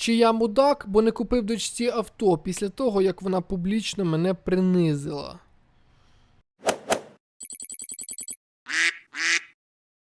Чи я мудак, бо не купив дочці авто після того, як вона публічно мене принизила.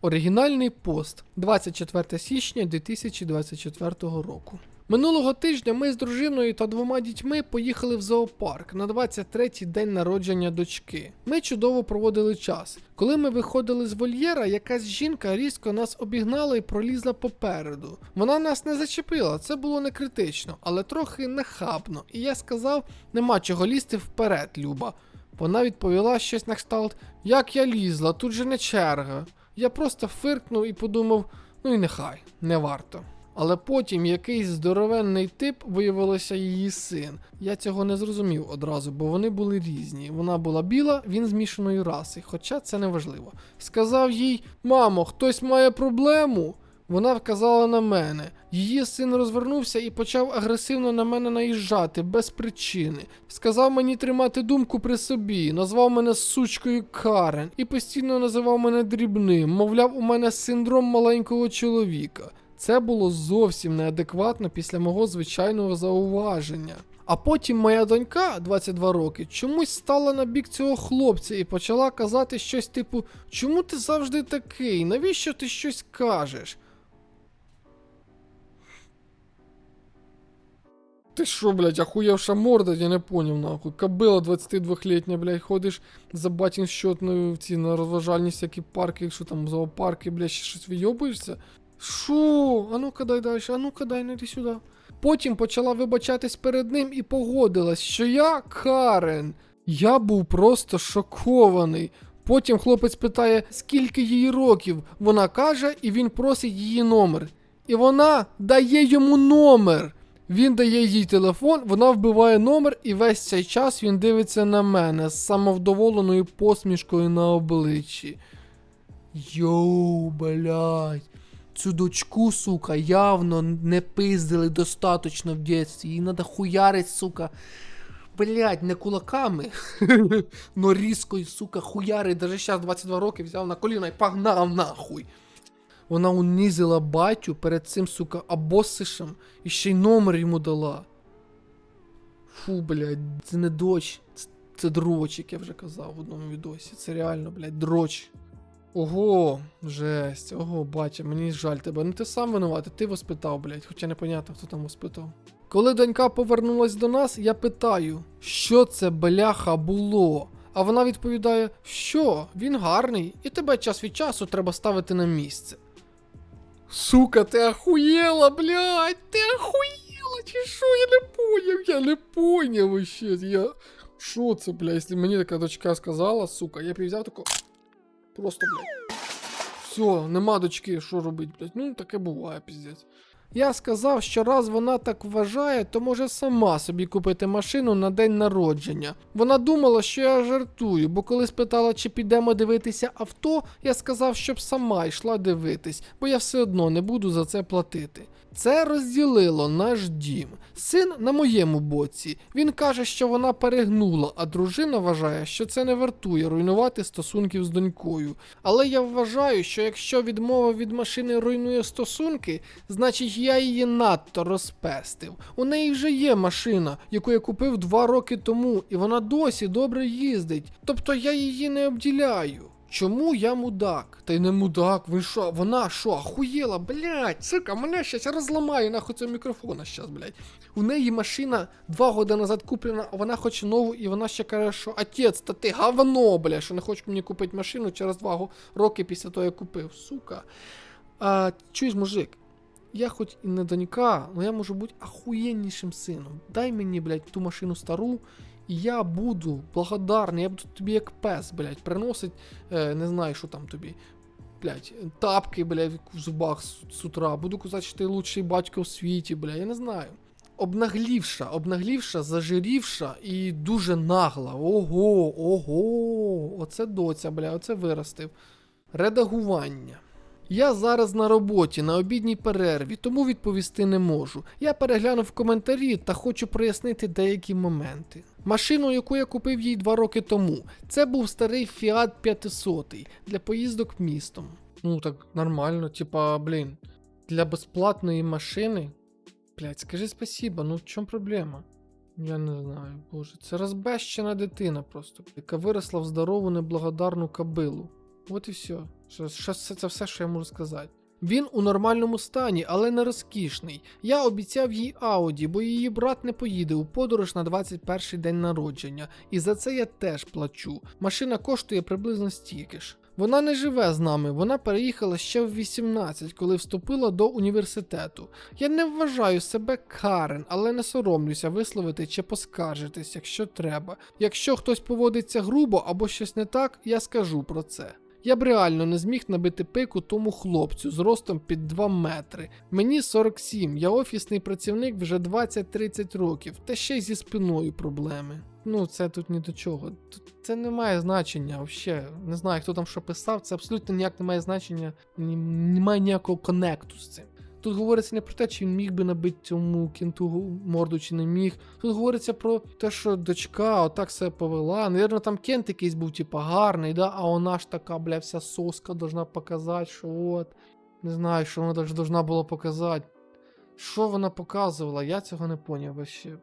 Оригінальний пост 24 січня 2024 року. Минулого тижня ми з дружиною та двома дітьми поїхали в зоопарк на 23-й день народження дочки. Ми чудово проводили час. Коли ми виходили з вольєра, якась жінка різко нас обігнала і пролізла попереду. Вона нас не зачепила, це було не критично, але трохи нахабно. І я сказав, нема чого лізти вперед, Люба. Вона відповіла щось на кшталт: Як я лізла, тут же не черга. Я просто фиркнув і подумав, ну і нехай, не варто. Але потім якийсь здоровенний тип виявилося її син. Я цього не зрозумів одразу, бо вони були різні. Вона була біла, він змішаної раси, хоча це не важливо. Сказав їй: Мамо, хтось має проблему. Вона вказала на мене. Її син розвернувся і почав агресивно на мене наїжджати без причини. Сказав мені тримати думку при собі, назвав мене сучкою Карен і постійно називав мене дрібним, мовляв, у мене синдром маленького чоловіка. Це було зовсім неадекватно після мого звичайного зауваження. А потім моя донька, 22 роки, чомусь стала на бік цього хлопця і почала казати щось типу: Чому ти завжди такий? Навіщо ти щось кажеш? Ти що, блядь, охуєвша морда, я не поняв, нахуй. Кобила 22-літня, блядь, ходиш за батін щотною в ці на розважальні всякі парки, що там зоопарки, блядь, ще щось вийобуєшся. Шо? А ну-ка дай далі, а ну-ка дай, ну йди сюди. Потім почала вибачатись перед ним і погодилась, що я Карен. Я був просто шокований. Потім хлопець питає, скільки їй років. Вона каже, і він просить її номер. І вона дає йому номер. Він дає їй телефон, вона вбиває номер, і весь цей час він дивиться на мене з самовдоволеною посмішкою на обличчі. Йоу, блядь. Цю дочку, сука, явно не пиздили достаточно в дитинстві. Їй надо хуярить, сука. Блять, не кулаками, но різкою, сука, хуярить. Даже зараз 22 роки взяв на коліна і погнав нахуй. Вона унизила батю перед цим, сука, абосишем і ще й номер йому дала. Фу, блядь, це не дочь, це, це дроч, як я вже казав в одному відосі. Це реально, блядь, дроч. Ого, жесть, ого, батя, мені жаль тебе. Ну ти сам винуватий, ти воспитав, блядь, хоча непонятно, хто там воспитав. Коли донька повернулась до нас, я питаю, що це бляха було? А вона відповідає, що він гарний, і тебе час від часу треба ставити на місце. Сука, ти охуєла, блядь, ти охуєла, чи що? Я не поняв, я не поняв вообще. Я. Що це, блядь, якщо мені така дочка сказала, сука, я б взяв тако. Просто, блядь. Все, нема дочки, що робить, блядь. Ну, таке буває, піздець. Я сказав, що раз вона так вважає, то може сама собі купити машину на день народження. Вона думала, що я жартую, бо коли спитала, чи підемо дивитися авто, я сказав, щоб сама йшла дивитись, бо я все одно не буду за це платити. Це розділило наш дім. Син на моєму боці. Він каже, що вона перегнула, а дружина вважає, що це не вартує руйнувати стосунків з донькою. Але я вважаю, що якщо відмова від машини руйнує стосунки, значить я її надто розпестив. У неї вже є машина, яку я купив два роки тому, і вона досі добре їздить. Тобто я її не обділяю. Чому я мудак? Та й не мудак, ви що? Вона що, охуєла, блядь, сука, мене щас я розламаю нахуй цього мікрофона щас, блядь. У неї машина два роки назад куплена, а вона хоче нову, і вона ще каже, що отець, та ти говно, блядь, що не хочеш мені купити машину через два роки після того, як купив, сука. А, чуєш, мужик, я хоч і не донька, але я можу бути ахуєннішим сином. Дай мені, блядь, ту машину стару, і я буду благодарний, я буду тобі як пес, блядь, приносить, е, не знаю, що там тобі. Блядь, тапки, блядь, в зубах з, з утра. Буду казати, що ти лучший батько в світі, блядь, я не знаю. Обнаглівша, обнаглівша, зажирівша і дуже нагла. Ого, ого, оце доця, бля, оце виростив. Редагування. Я зараз на роботі на обідній перерві, тому відповісти не можу. Я переглянув коментарі та хочу прояснити деякі моменти. Машину, яку я купив їй два роки тому, це був старий Fiat 500 для поїздок містом. Ну так нормально, типа, блін, для безплатної машини Блять, скажи спасибо, ну в чому проблема? Я не знаю, боже, це розбещена дитина просто, яка виросла в здорову неблагодарну кабилу. От і все. Що, що це, це все, що я можу сказати. Він у нормальному стані, але не розкішний. Я обіцяв їй Ауді, бо її брат не поїде у подорож на 21 день народження, і за це я теж плачу. Машина коштує приблизно стільки ж. Вона не живе з нами, вона переїхала ще в 18, коли вступила до університету. Я не вважаю себе Карен, але не соромлюся висловити чи поскаржитись, якщо треба. Якщо хтось поводиться грубо або щось не так, я скажу про це. Я б реально не зміг набити пику тому хлопцю з ростом під 2 метри. Мені 47, я офісний працівник вже 20-30 років, та ще й зі спиною проблеми. Ну, це тут ні до чого. Тут це не має значення взагалі. Не знаю, хто там що писав, це абсолютно ніяк не має значення, немає ніякого конекту з цим. Тут говориться не про те, чи він міг би набити цьому кінту морду, чи не міг. Тут говориться про те, що дочка отак себе повела. Навірно, там кент якийсь був, типа, гарний, да? а вона ж така, бля, вся соска должна показати, що от. Не знаю, що вона даже должна була показати. Що вона показувала, я цього не поняв вообще.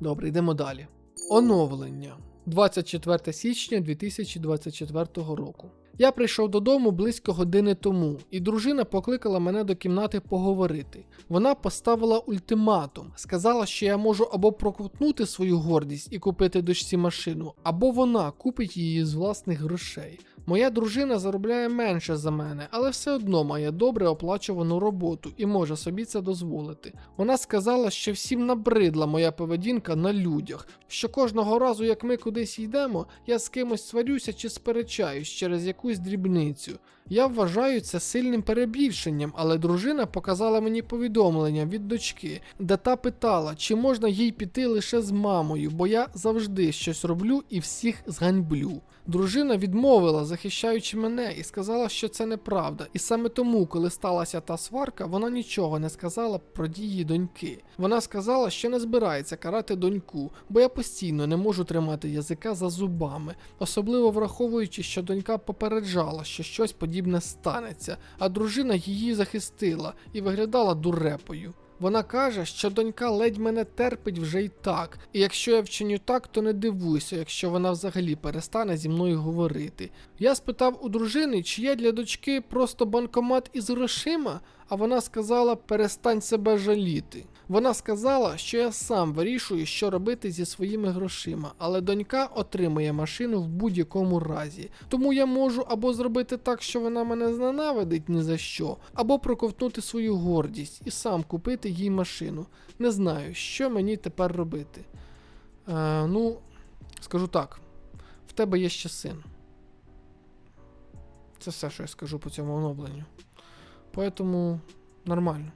Добре, йдемо далі. Оновлення. 24 січня 2024 року. Я прийшов додому близько години тому, і дружина покликала мене до кімнати поговорити. Вона поставила ультиматум, сказала, що я можу або проковтнути свою гордість і купити дочці машину, або вона купить її з власних грошей. Моя дружина заробляє менше за мене, але все одно має добре оплачувану роботу і може собі це дозволити. Вона сказала, що всім набридла моя поведінка на людях, що кожного разу, як ми кудись йдемо, я з кимось сварюся чи сперечаюсь через якусь дрібницю. Я вважаю це сильним перебільшенням, але дружина показала мені повідомлення від дочки, де та питала, чи можна їй піти лише з мамою, бо я завжди щось роблю і всіх зганьблю. Дружина відмовила, захищаючи мене, і сказала, що це неправда. І саме тому, коли сталася та сварка, вона нічого не сказала про дії доньки. Вона сказала, що не збирається карати доньку, бо я постійно не можу тримати язика за зубами, особливо враховуючи, що донька попереджала, що щось подібне станеться, а дружина її захистила і виглядала дурепою. Вона каже, що донька ледь мене терпить вже й так, і якщо я вчиню так, то не дивуйся, якщо вона взагалі перестане зі мною говорити. Я спитав у дружини, чи є для дочки просто банкомат із грошима, а вона сказала: перестань себе жаліти. Вона сказала, що я сам вирішую, що робити зі своїми грошима, але донька отримує машину в будь-якому разі. Тому я можу або зробити так, що вона мене зненавидить ні за що, або проковтнути свою гордість і сам купити їй машину. Не знаю, що мені тепер робити. Е, ну, скажу так: в тебе є ще син. Це все, що я скажу по цьому оновленню. Поэтому нормально.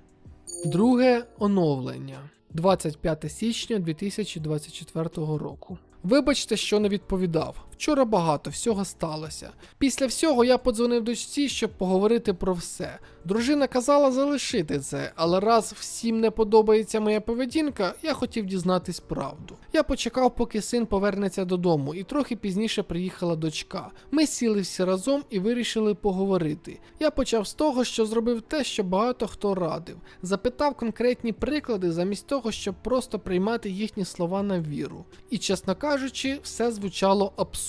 Друге оновлення 25 січня 2024 року. Вибачте, що не відповідав. Вчора багато всього сталося. Після всього я подзвонив дочці, щоб поговорити про все. Дружина казала залишити це, але раз всім не подобається моя поведінка, я хотів дізнатись правду. Я почекав, поки син повернеться додому, і трохи пізніше приїхала дочка. Ми сіли всі разом і вирішили поговорити. Я почав з того, що зробив те, що багато хто радив. Запитав конкретні приклади замість того, щоб просто приймати їхні слова на віру. І, чесно кажучи, все звучало абсурдно.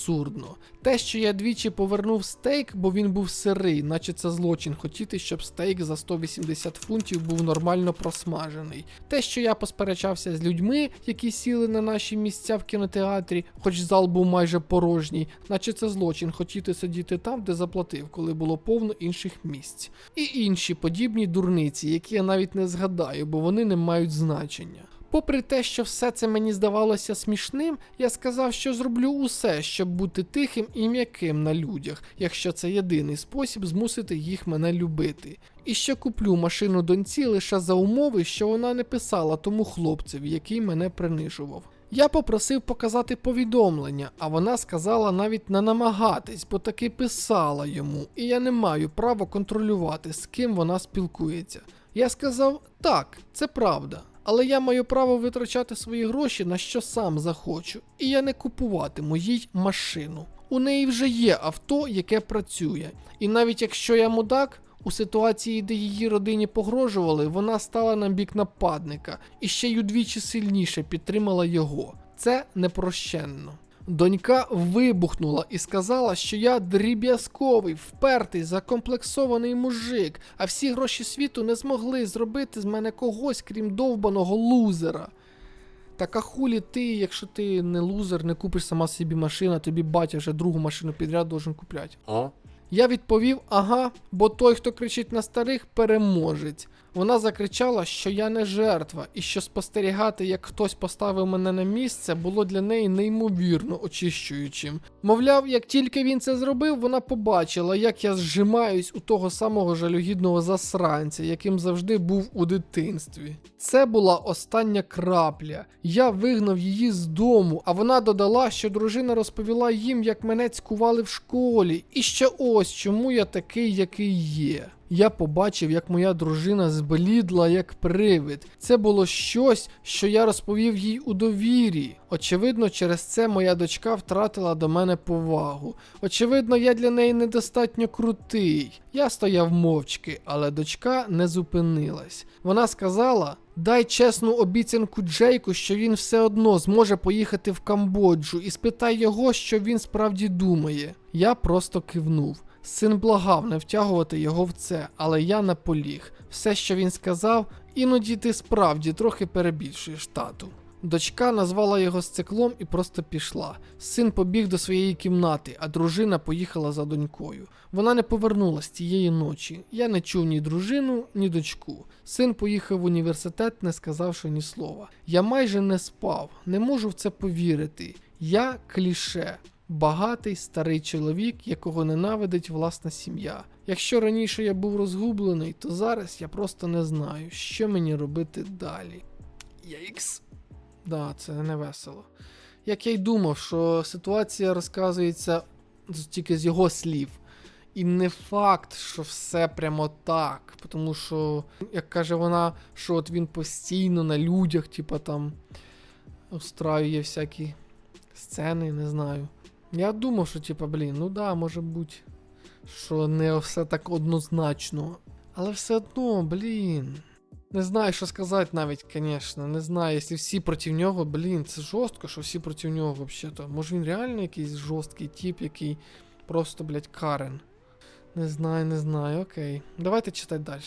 Те, що я двічі повернув стейк, бо він був сирий, наче це злочин хотіти, щоб стейк за 180 фунтів був нормально просмажений. Те, що я посперечався з людьми, які сіли на наші місця в кінотеатрі, хоч зал був майже порожній, наче це злочин хотіти сидіти там, де заплатив, коли було повно інших місць. І інші подібні дурниці, які я навіть не згадаю, бо вони не мають значення. Попри те, що все це мені здавалося смішним, я сказав, що зроблю усе, щоб бути тихим і м'яким на людях, якщо це єдиний спосіб змусити їх мене любити. І що куплю машину доньці лише за умови, що вона не писала тому хлопцеві, який мене принижував. Я попросив показати повідомлення, а вона сказала навіть не намагатись, бо таки писала йому, і я не маю права контролювати, з ким вона спілкується. Я сказав, так, це правда. Але я маю право витрачати свої гроші на що сам захочу, і я не купуватиму їй машину. У неї вже є авто, яке працює. І навіть якщо я мудак, У ситуації, де її родині погрожували, вона стала на бік нападника і ще й удвічі сильніше підтримала його. Це непрощенно. Донька вибухнула і сказала, що я дріб'язковий, впертий, закомплексований мужик, а всі гроші світу не змогли зробити з мене когось, крім довбаного лузера. Так а хулі ти, якщо ти не лузер, не купиш сама собі машину, тобі батя вже другу машину підряд должен купляти. А? Я відповів: ага, бо той, хто кричить на старих, переможець. Вона закричала, що я не жертва, і що спостерігати, як хтось поставив мене на місце, було для неї неймовірно очищуючим. Мовляв, як тільки він це зробив, вона побачила, як я зжимаюсь у того самого жалюгідного засранця, яким завжди був у дитинстві. Це була остання крапля. Я вигнав її з дому, а вона додала, що дружина розповіла їм, як мене цькували в школі, і що ось чому я такий, який є. Я побачив, як моя дружина зблідла як привид. Це було щось, що я розповів їй у довірі. Очевидно, через це моя дочка втратила до мене повагу. Очевидно, я для неї недостатньо крутий. Я стояв мовчки, але дочка не зупинилась. Вона сказала: Дай чесну обіцянку Джейку, що він все одно зможе поїхати в Камбоджу, і спитай його, що він справді думає. Я просто кивнув. Син благав не втягувати його в це, але я наполіг. Все, що він сказав, іноді ти справді трохи перебільшуєш тату. Дочка назвала його сциклом і просто пішла. Син побіг до своєї кімнати, а дружина поїхала за донькою. Вона не повернулась тієї ночі. Я не чув ні дружину, ні дочку. Син поїхав в університет, не сказавши ні слова. Я майже не спав, не можу в це повірити. Я кліше. Багатий старий чоловік, якого ненавидить власна сім'я. Якщо раніше я був розгублений, то зараз я просто не знаю, що мені робити далі. Яйкс. Да, це не весело. Як я й думав, що ситуація розказується тільки з його слів. І не факт, що все прямо так. Тому що, як каже вона, що от він постійно на людях, типа там устраює всякі сцени, не знаю. Я думав, що, типа, блін, ну да, може бути, що не все так однозначно. Але все одно, блін. Не знаю, що сказати навіть, звісно. Не знаю, якщо всі проти нього, блін, це жорстко, що всі проти нього взагалі-то. Може він реально якийсь жорсткий тип, який просто, блядь, Карен. Не знаю, не знаю, окей. Давайте читати далі.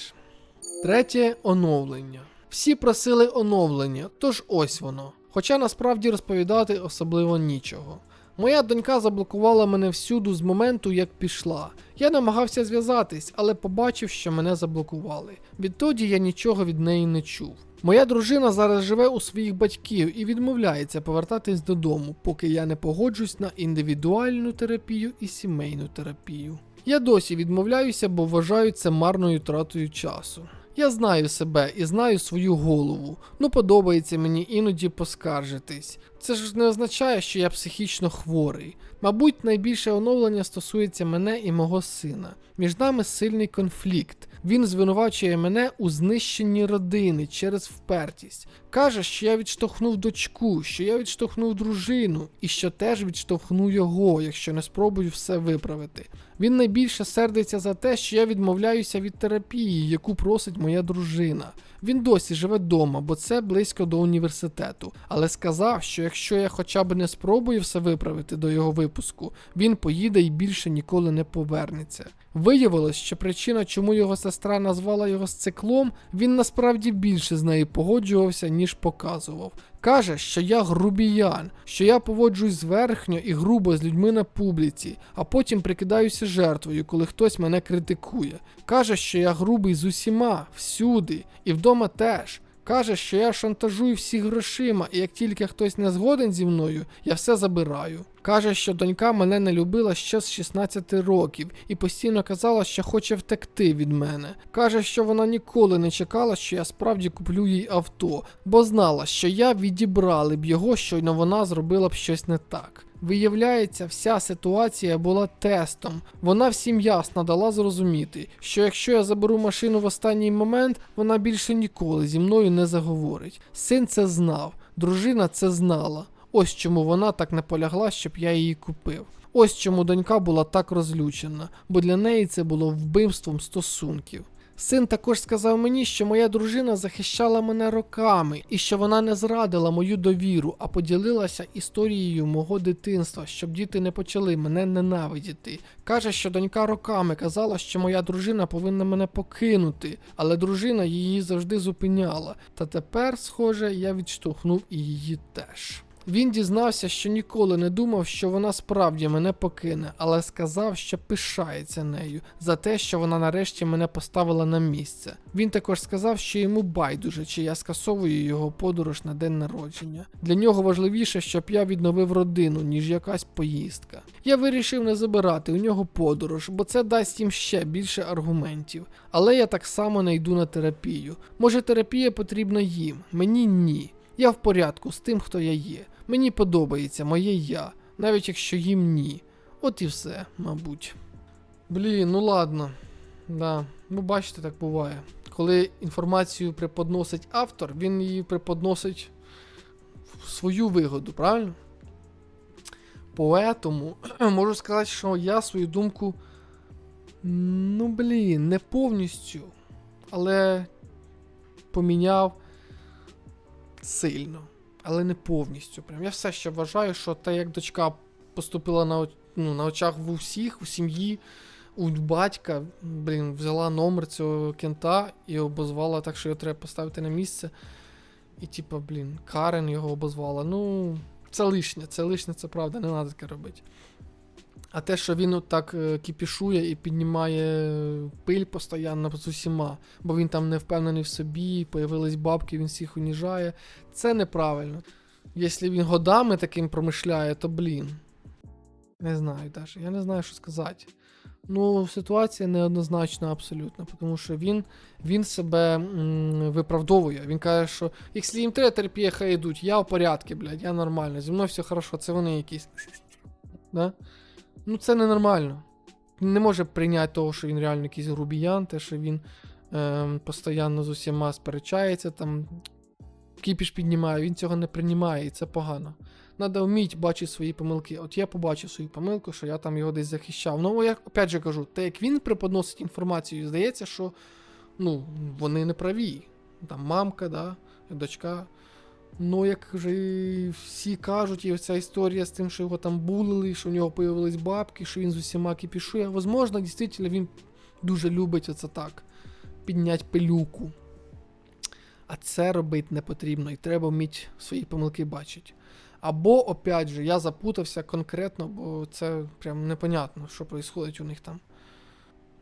Третє оновлення. Всі просили оновлення, тож ось воно. Хоча насправді розповідати особливо нічого. Моя донька заблокувала мене всюду з моменту, як пішла. Я намагався зв'язатись, але побачив, що мене заблокували. Відтоді я нічого від неї не чув. Моя дружина зараз живе у своїх батьків і відмовляється повертатись додому, поки я не погоджусь на індивідуальну терапію і сімейну терапію. Я досі відмовляюся, бо вважаю це марною тратою часу. Я знаю себе і знаю свою голову. Ну подобається мені іноді поскаржитись. Це ж не означає, що я психічно хворий. Мабуть, найбільше оновлення стосується мене і мого сина. Між нами сильний конфлікт. Він звинувачує мене у знищенні родини через впертість. Каже, що я відштовхнув дочку, що я відштовхнув дружину, і що теж відштовхну його, якщо не спробую все виправити. Він найбільше сердиться за те, що я відмовляюся від терапії, яку просить моя дружина. Він досі живе вдома, бо це близько до університету, але сказав, що якщо я хоча б не спробую все виправити до його випуску, він поїде і більше ніколи не повернеться. Виявилось, що причина, чому його сестра назвала його сциклом, він насправді більше з нею погоджувався, ніж показував. Каже, що я грубіян, що я поводжусь зверхньо і грубо з людьми на публіці, а потім прикидаюся жертвою, коли хтось мене критикує. Каже, що я грубий з усіма, всюди, і вдома теж. Каже, що я шантажую всіх грошима, і як тільки хтось не згоден зі мною, я все забираю. Каже, що донька мене не любила ще з 16 років і постійно казала, що хоче втекти від мене. Каже, що вона ніколи не чекала, що я справді куплю їй авто, бо знала, що я відібрали б його, щойно вона зробила б щось не так. Виявляється, вся ситуація була тестом. Вона всім ясно дала зрозуміти, що якщо я заберу машину в останній момент, вона більше ніколи зі мною не заговорить. Син це знав, дружина це знала. Ось чому вона так наполягла, щоб я її купив. Ось чому донька була так розлючена, бо для неї це було вбивством стосунків. Син також сказав мені, що моя дружина захищала мене роками і що вона не зрадила мою довіру, а поділилася історією мого дитинства, щоб діти не почали мене ненавидіти. Каже, що донька роками казала, що моя дружина повинна мене покинути, але дружина її завжди зупиняла. Та тепер, схоже, я відштовхнув і її теж. Він дізнався, що ніколи не думав, що вона справді мене покине, але сказав, що пишається нею за те, що вона нарешті мене поставила на місце. Він також сказав, що йому байдуже, чи я скасовую його подорож на день народження. Для нього важливіше, щоб я відновив родину, ніж якась поїздка. Я вирішив не забирати у нього подорож, бо це дасть їм ще більше аргументів. Але я так само не йду на терапію. Може, терапія потрібна їм, мені ні. Я в порядку з тим, хто я є. Мені подобається моє я, навіть якщо їм ні. От і все, мабуть. Блін, ну ладно. Да. Ну, бачите, так буває. Коли інформацію преподносить автор, він її преподносить в свою вигоду, правильно? Поэтому можу сказати, що я свою думку. Ну, блін, не повністю, але поміняв сильно, але не повністю. Прям я все ще вважаю, що те, як дочка поступила на, ну, на очах в усіх, у сім'ї, у батька, блін, взяла номер цього кента і обозвала так, що його треба поставити на місце. І, типа, блін, Карен його обозвала. Ну, це лишнє, це лишнє, це правда, не треба таке робити. А те, що він так е, кіпішує і піднімає пиль постійно з усіма, бо він там не впевнений в собі, появились бабки, він всіх уніжає. Це неправильно. Якщо він годами таким промишляє, то блін. Не знаю даже. Я не знаю, що сказати. Ну, ситуація неоднозначна абсолютно, тому що він, він себе м, виправдовує. Він каже, що якщо їм треба терапія, хай йдуть, я в порядку, блядь, я нормально, зі мною все хорошо, це вони якісь. Ну, це ненормально. Не може прийняти того, що він реально якийсь грубіян, те, що він ем, постійно з усіма сперечається, там кіпіш піднімає, він цього не приймає, і це погано. Надо вміти бачити свої помилки. От я побачив свою помилку, що я там його десь захищав. Ну, я опять же кажу, те, як він преподносить інформацію, здається, що ну, вони не праві. Там мамка, да, дочка. Ну, як вже всі кажуть, і ця історія з тим, що його там булили, що в нього появились бабки, що він з усіма кіпішує. Возможно, дійсно, він дуже любить оце так. Підняти пилюку. А це робити не потрібно, і треба вміти свої помилки бачити. Або, опять же, я запутався конкретно, бо це прям непонятно, що відбувається у них там.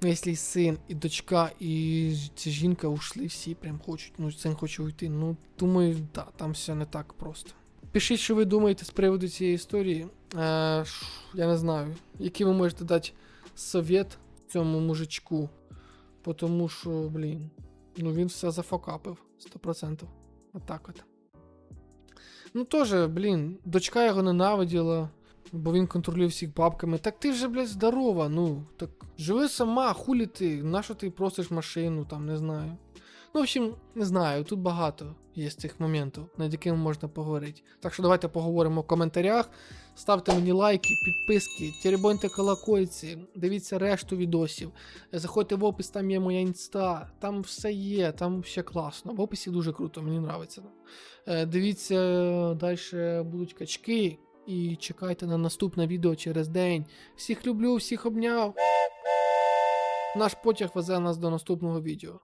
Якщо син, і дочка, і ця жінка ушли, всі прям хочуть, ну, син хоче уйти. Ну, думаю, да, там все не так просто. Пишіть, що ви думаєте з приводу цієї історії. Е, я не знаю, який ви можете дати совет цьому мужичку. Тому що, блін, ну він все зафокапив 100%. Отак от. Ну теж, блін, дочка його ненавиділа, бо він контролює всіх бабками. Так ти вже, блядь, здорова, ну. Так живи сама, хулі ти, нащо ти просиш машину, там, не знаю. Ну, в общем, не знаю, тут багато є цих моментів, над якими можна поговорити. Так що давайте поговоримо в коментарях. Ставте мені лайки, підписки, теребоньте колокольці, дивіться решту відосів. Заходьте в опис, там є моя інста, там все є, там все класно. В описі дуже круто, мені подобається. Е, Дивіться, далі будуть качки. І чекайте на наступне відео через день. Всіх люблю, всіх обняв. Наш потяг везе нас до наступного відео.